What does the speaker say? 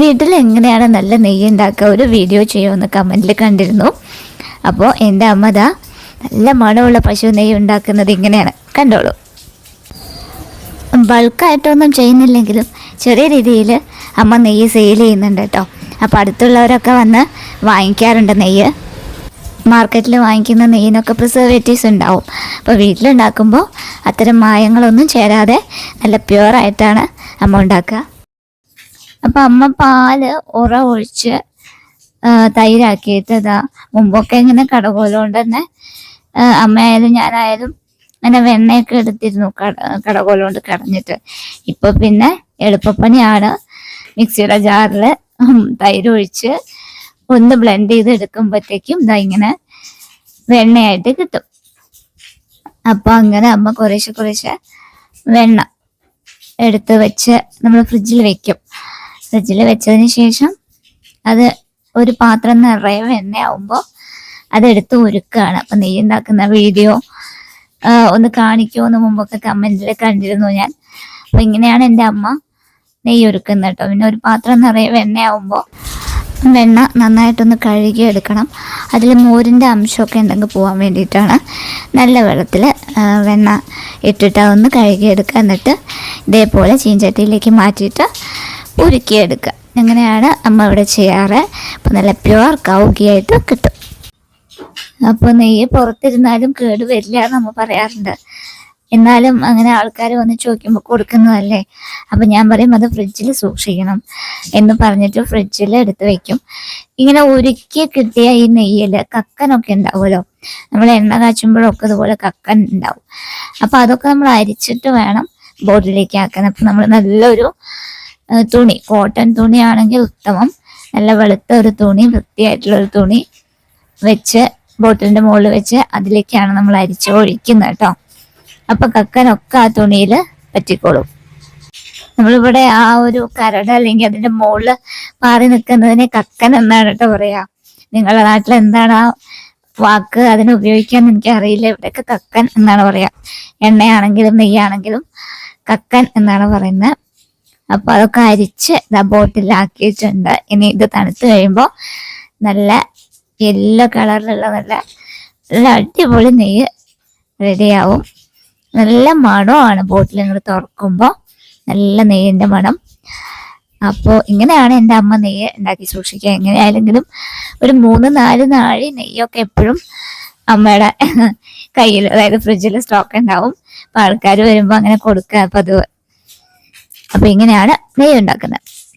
വീട്ടിൽ എങ്ങനെയാണ് നല്ല നെയ്യ് ഉണ്ടാക്കുക ഒരു വീഡിയോ ചെയ്യുമെന്ന് കമന്റിൽ കണ്ടിരുന്നു. അപ്പോൾ എന്റെ അമ്മ ദാ നല്ല മണമുള്ള പശു നെയ്യ് ഉണ്ടാക്കുന്നത് ഇങ്ങനെയാണ്. കണ്ടോളൂ. ബൾക്കായിട്ടൊന്നും ചെയ്യുന്നില്ലെങ്കിലും ചെറിയ രീതിയിൽ അമ്മ നെയ്യ് സെയിൽ ചെയ്യുന്നുണ്ട് കേട്ടോ. അപ്പോൾ അടുത്തുള്ളവരൊക്കെ വന്ന് വാങ്ങിക്കാറുണ്ട് നെയ്യ്. മാർക്കറ്റിൽ വാങ്ങിക്കുന്ന നെയ്യിനൊക്കെ പ്രിസർവേറ്റീവ്സ് ഉണ്ടാവും. അപ്പോൾ വീട്ടിലുണ്ടാക്കുമ്പോൾ അത്തരം മായങ്ങളൊന്നും ചേരാതെ നല്ല പ്യുവറായിട്ടാണ് അമ്മ ഉണ്ടാക്കുക. അപ്പം അമ്മ പാൽ ഉറ ഒഴിച്ച് തൈരാക്കിയിട്ട് ഇതാ മുമ്പൊക്കെ ഇങ്ങനെ കടകോലം കൊണ്ട് തന്നെ അമ്മയായാലും ഞാനായാലും അങ്ങനെ വെണ്ണയൊക്കെ എടുത്തിരുന്നു കട കടകോലുകൊണ്ട് കടഞ്ഞിട്ട്. ഇപ്പൊ പിന്നെ എളുപ്പപ്പണിയാണ്. മിക്സിയുടെ ജാറിൽ തൈര് ഒഴിച്ച് ഒന്ന് ബ്ലെൻഡ് ചെയ്ത് എടുക്കുമ്പോഴത്തേക്കും ഇതാ ഇങ്ങനെ വെണ്ണയായിട്ട് കിട്ടും. അപ്പൊ അങ്ങനെ അമ്മ കുറേശ്ശെ കുറേശ്ശെ വെണ്ണ എടുത്ത് വെച്ച് നമ്മൾ ഫ്രിഡ്ജിൽ വെക്കും. ഫ്രിഡ്ജിൽ വെച്ചതിന് ശേഷം അത് ഒരു പാത്രം നിറയെ വെണ്ണയാവുമ്പോൾ അതെടുത്ത് ഒരുക്കുകയാണ് അപ്പം നെയ്യ് ഉണ്ടാക്കുന്ന വീഡിയോ ഒന്ന് കാണിക്കുമോ എന്ന് മുമ്പൊക്കെ കമന്റിൽ കണ്ടിരുന്നു ഞാൻ. അപ്പം ഇങ്ങനെയാണ് എന്റെ അമ്മ നെയ്യ് ഒരുക്കുന്നത് കേട്ടോ. പിന്നെ ഒരു പാത്രം നിറയെ വെണ്ണയാവുമ്പോൾ വെണ്ണ നന്നായിട്ടൊന്ന് കഴുകി എടുക്കണം. അതിൽ മോരിന്റെ അംശമൊക്കെ ഉണ്ടെങ്കിൽ പോകാൻ വേണ്ടിയിട്ടാണ്. നല്ല വെള്ളത്തിൽ വെണ്ണ ഇട്ടിട്ട് അതൊന്ന് കഴുകിയെടുക്കുക. എന്നിട്ട് ഇതേപോലെ ചീഞ്ചട്ടിയിലേക്ക് മാറ്റിയിട്ട് ഉരുക്കിയെടുക്കുക അങ്ങനെയാണ് അമ്മ ഇവിടെ ചെയ്യാറ്. അപ്പോൾ നല്ല പ്യുവർ കൗകിയായിട്ട് കിട്ടും. അപ്പോൾ നെയ്യ് പുറത്തിരുന്നാലും കേട് വരില്ല എന്ന് നമ്മ പറയാറുണ്ട്. എന്നാലും അങ്ങനെ ആൾക്കാർ വന്ന് ചോദിക്കുമ്പോൾ കൊടുക്കുന്നതല്ലേ? അപ്പം ഞാൻ പറയും അത് ഫ്രിഡ്ജിൽ സൂക്ഷിക്കണം എന്ന് പറഞ്ഞിട്ട് ഫ്രിഡ്ജിൽ എടുത്ത് വെക്കും. ഇങ്ങനെ ഉരുക്കി കിട്ടിയ ഈ നെയ്യിൽ കക്കനൊക്കെ ഉണ്ടാവുമല്ലോ? നമ്മൾ എണ്ണ കാച്ചുമ്പോഴൊക്കെ ഇതുപോലെ കക്കൻ ഉണ്ടാവും. അപ്പം അതൊക്കെ നമ്മൾ അരിച്ചിട്ട് വേണം ബോട്ടിലേക്ക് ആക്കാൻ. അപ്പം നമ്മൾ നല്ലൊരു തുണി. കോട്ടൺ തുണിയാണെങ്കിൽ ഉത്തമം. നല്ല വെളുത്ത ഒരു തുണി വൃത്തിയായിട്ടുള്ള ഒരു തുണി വെച്ച് ബോട്ടിലിന്റെ മുകളിൽ വെച്ച് അതിലേക്കാണ് നമ്മൾ അരിച്ച് ഒഴിക്കുന്നത് കേട്ടോ. അപ്പൊ കക്കനൊക്കെ ആ തുണിയിൽ പറ്റിക്കോളും. നമ്മളിവിടെ ആ ഒരു കരട് അല്ലെങ്കിൽ അതിന്റെ മുകളിൽ മാറി നിൽക്കുന്നതിനെ കക്കൻ എന്നാണ് കേട്ടോ പറയാ. നിങ്ങളുടെ നാട്ടിൽ എന്താണ് ആ വാക്ക് അതിന് ഉപയോഗിക്കാൻ എനിക്ക് അറിയില്ല ഇവിടെയൊക്കെ കക്കൻ എന്നാണ് പറയാ. എണ്ണയാണെങ്കിലും നെയ്യാണെങ്കിലും കക്കൻ എന്നാണ് പറയുന്നത്. അപ്പൊ അതൊക്കെ അരിച്ച് ഇതാ ബോട്ടിലാക്കിയിട്ടുണ്ട് ഇനി ഇത് തണുത്ത് കഴിയുമ്പോൾ നല്ല യെല്ലോ കളറിലുള്ള നല്ല നല്ല അടിപൊളി നെയ്യ് റെഡിയാവും നല്ല മണമാണ് ബോട്ടിൽ നിങ്ങൾ തുറക്കുമ്പോൾ നല്ല നെയ്യിന്റെ മണം. അപ്പോൾ ഇങ്ങനെയാണ് എന്റെ അമ്മ നെയ്യ് ഉണ്ടാക്കി സൂക്ഷിക്കുക. എങ്ങനെയായാലെങ്കിലും ഒരു മൂന്ന് നാല് നാഴി നെയ്യൊക്കെ എപ്പോഴും അമ്മയുടെ കയ്യിൽ അതായത് ഫ്രിഡ്ജിൽ സ്റ്റോക്ക് ഉണ്ടാവും. അപ്പോൾ ആൾക്കാർ വരുമ്പോൾ അങ്ങനെ കൊടുക്കുക. പതിവ് അപ്പോൾ ഇങ്ങനെയാണ് നെയ്യ് ഉണ്ടാക്കുന്നത്.